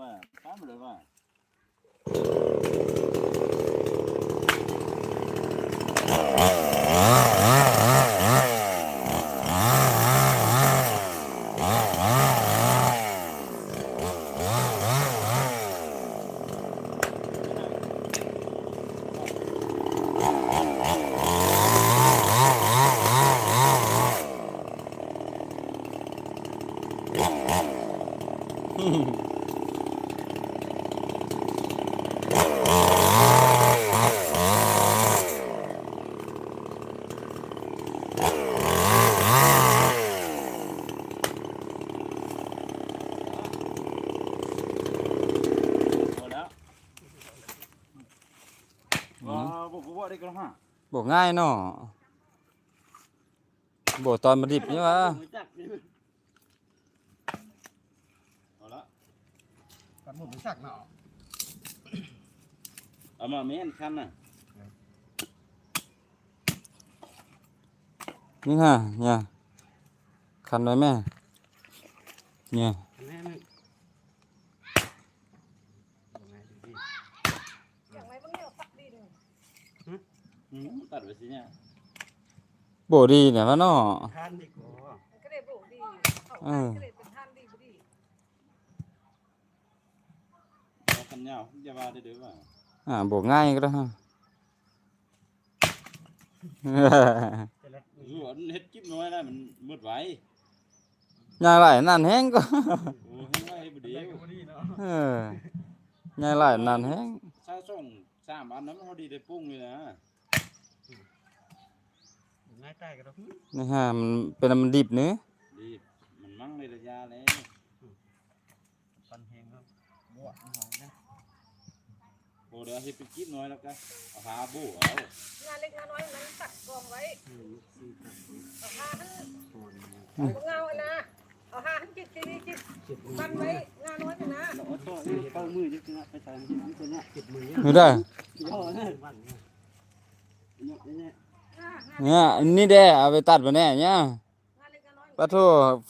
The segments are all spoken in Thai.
ว่าตามเลยว่า พอแล้วว้าวพวกกูว่าได้ กันฮะบ่ง่ายเนาะบ่ตอนมาดิบนี่วะเอาละกันหมดไม่สักเนาะเอามาเมนคันน่ะนี่ฮะเนี่ยคันไว้แม่เนี่ย แม่ไม่ อย่างไรบ้างเนี่ยฝักดิน อืมตัดไปสิเนี่ยบ่ดีเนี่ยวะเนาะทานดีกว่ามันก็เลยโบกดีเขาเออก็เลยเป็นท่านดีบ่ดีเอาคันยาวอย่าว่าได้เด้อว่าอ่าบ่ง่ายก็ได้ฮะจะเล็กรู้ว่าเฮ็ดกิ๊บน้อยแล้วมันมืดไว้ง่ายหลายนั่นแฮงก็ โอ้เฮ็ดไว้บ่เดีเดียยววก็ดีเนาะเออง่ายหลายนั่นแฮงถ้าส่งสามอันนั้นมันพอดีได้ปรุงเลยนะ ง่ายใต้ก็ได้นี่ฮะมันเป็นอันมันดิบเนื้อดีมันมั่งในระยะแล้วปันแหงครับบวชหอมนะโอ้เดี๋ยวเฮ็ดเป็นกิ๊บน้อยแล้วก็เอาหาบูเอางานเล็กงานน้อยนั้นตัดกองไว้สี่ตัดเอาหาหันตัวนี้บ่เงาอันนะเอาหาหันจิตทีนี้จิตเจ็บมือปันไว้งานน้อยกันนะเราเอาตัวเข้ามือยึดนะไปใส่ที่นี่ตัวเนี้ยเจ็บมือเนี่ยนี่ได้โอ้เนี่ยวันเนี่ย เนี่ยอ่าเนี่ยอันนี้แด้เอาไปตัดบ่แน่เนี่ยเนน้อยปะโท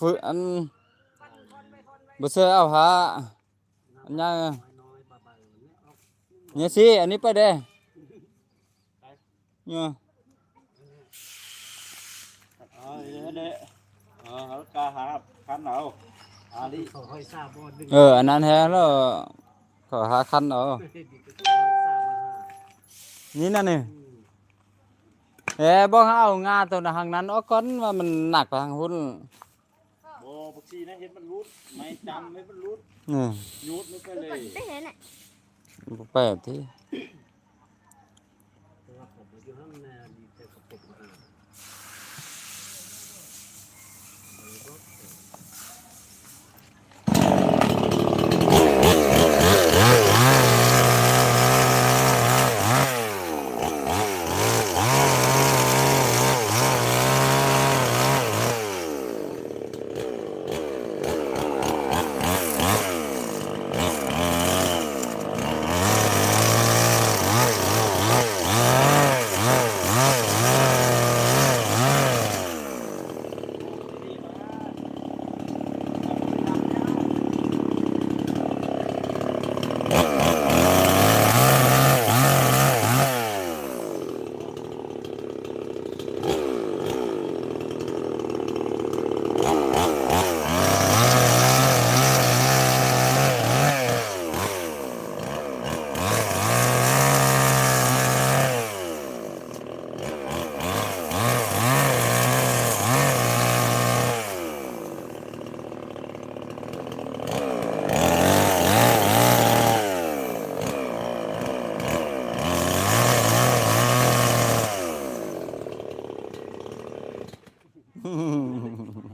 ฝึกอันบ่เชื่อเอาหาอันยังเนี่ยสิอันนี้ไปเด้เนี่ยเอาเดี๋ยวเด้อเอาเอากาหาคันเอาอาลีเขาห้อยซาบอดึงเอออันนั้นแฮะแล้วก็หาคันเอาดีก็ห้อยซามานี่นั่นนี่ เอ้บ่เอางาตัวทางนั้นออกก่อนว่ามันหนักไปทางหุ้นโอ้บักซีนะเห็นมันรุดไม่จำไม่มันรุดนี่ยุดมันไปเลย ได้เห็นอะบ่แปลกที่ แต่ว่าผมอยู่ข้างในดีแต่กับผมมา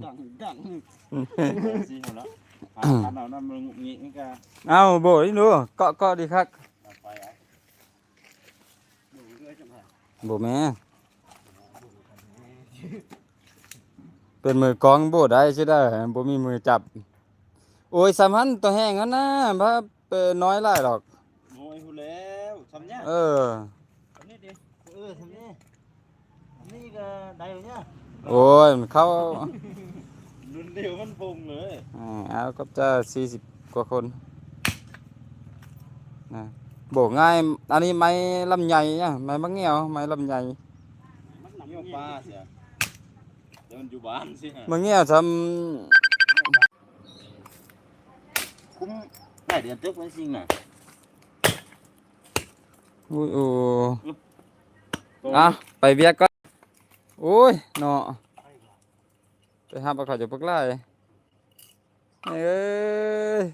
ดังดัง ซีเอาละหาคันเอาน้ำมันงุกงิกนี่ก็เอาโบดิดูเกาะเกาะดีคักเอาไปเอาดูด้วยจังหวะโบแม่เป็นมือกองโบได้ใช่ได้โบมีมือจับ โอ้ยสำคัญตัวแห้งอันนะบ่เป็นน้อยหลายดอกโอ้ยหูแล้วทำเนี่ยเออทำนี่ดิเออทำนี่ทำนี่ก็ได้เนี่ยโอ้ยเขา เดียวมันพุงเลยอ่าเอาก็จะ40กว่าคนนะโบกง่าย อันนี้ไม้ลำไยอะไม้มะเงี้ยวไม้ลำไยมันหนักเงี้ยวปลาเสียเดี๋ยวมันอยู่บ้านสิฮะมะเงี้ยวทคุ้มได้เดือนเต็มมันสิงน่ะำอุ้ยโอ้อะไปเบียกก็โอ้ยเนาะ ไปหาปลาขาจะปลาไหลเอ้ย